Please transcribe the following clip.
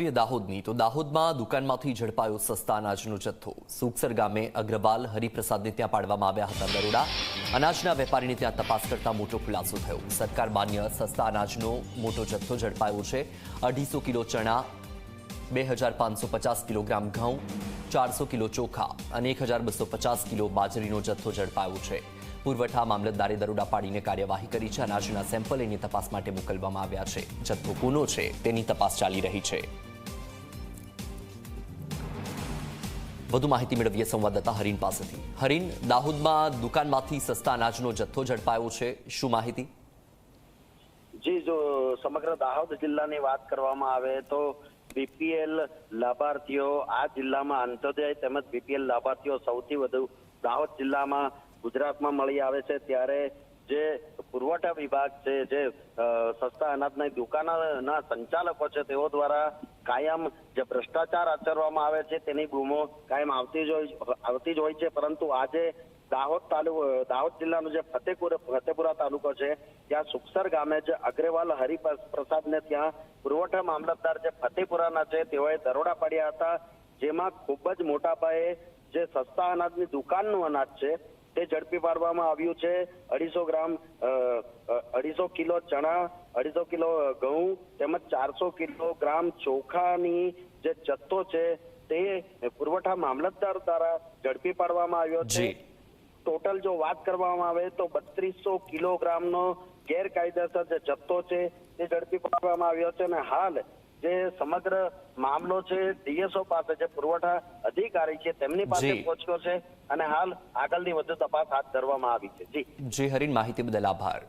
કરીએ દાહોદની, તો દાહોદમાં દુકાનમાંથી ઝડપાયો સસ્તા અનાજનો જથ્થો. સુખસર ગામે અગ્રવાલ હરિપ્રસાદને ત્યાં પાડવામાં આવ્યા હતા દરોડા. અનાજના વેપારીને ત્યાં તપાસ કરતા મોટો ખુલાસો થયો. સરકાર માન્ય સસ્તા અનાજનો મોટો જથ્થો ઝડપાયો છે. અઢીસો કિલો ચણા, બે કિલોગ્રામ ઘઉં, ચારસો કિલો ચોખા અને એક હજાર બસો પચાસ કિલો બાજરીનો જથ્થો ઝડપાયો છે. પુરવઠા મામલતદારે દરોડા પાડીને કાર્યવાહી કરી છે. અનાજના સેમ્પલ એની તપાસ માટે મોકલવામાં આવ્યા છે. જથ્થો કોનો છે, તેની તપાસ ચાલી રહી છે. વધુ માહિતી મેળવીએ સંવાદદાતા હરીન પાસેથી. હરીન, દાહોદમાં દુકાનમાંથી સસ્તા અનાજનો જથ્થો ઝડપાયો છે. શું માહિતી? જી, જો સમગ્ર દાહોદ જિલ્લાની વાત કરવામાં આવે તો બીપીએલ લાભાર્થીઓ આ જિલ્લામાં અંત્યોદય તેમજ બીપીએલ લાભાર્થીઓ સૌથી વધુ દાહોદ જિલ્લામાં ગુજરાતમાં મળી આવે છે. ત્યારે જે પુરવઠા વિભાગ છે, જે સસ્તા અનાજની દુકાનના સંચાલકો છે, તેઓ દ્વારા કાયમ જે ભ્રષ્ટાચાર આચરવામાં આવે છે, તેની બૂમો કાયમ આવતી જ હોય આવતી જ હોય છે, પરંતુ આજે દાહોદ તાલુકો, દાહોદ જિલ્લાનો જે ફતેપુર, ફતેપુરા તાલુકો છે, ત્યાં સુખસર ગામે જે અગ્રવાલ હરિપ્રસાદને ત્યાં પુરવઠા મામલતદાર જે ફતેપુરાના છે, તેઓએ દરોડા પાડ્યા હતા, જેમાં ખૂબ જ મોટા પાયે જે સસ્તા અનાજની દુકાનનું અનાજ છે તે ઝડપી પાડવામાં આવ્યું છે. અઢીસો ગ્રામ અઢીસો કિલો ચણા અઢીસો કિલો ઘઉં તેમજ ચારસો કિલોગ્રામ ચોખાની જે જથ્થો છે તે પુરવઠા મામલતદાર દ્વારા ઝડપી પાડવામાં આવ્યો છે. ટોટલ જો વાત કરવામાં આવે તો બત્રીસો કિલોગ્રામનો ગેરકાયદેસર જે જથ્થો છે તે ઝડપી પાડવામાં આવ્યો છે અને હાલ જે સમગ્ર મામલો છે ડીએસઓ પાસે જે પુરવઠા અધિકારી છે તેમની પાસે. પહોંચ્યો છે અને હાલ આગળની વધુ તપાસ હાથ ધરવામાં આવી છે. જી. જી હરીન માહિતી બદલ આભાર.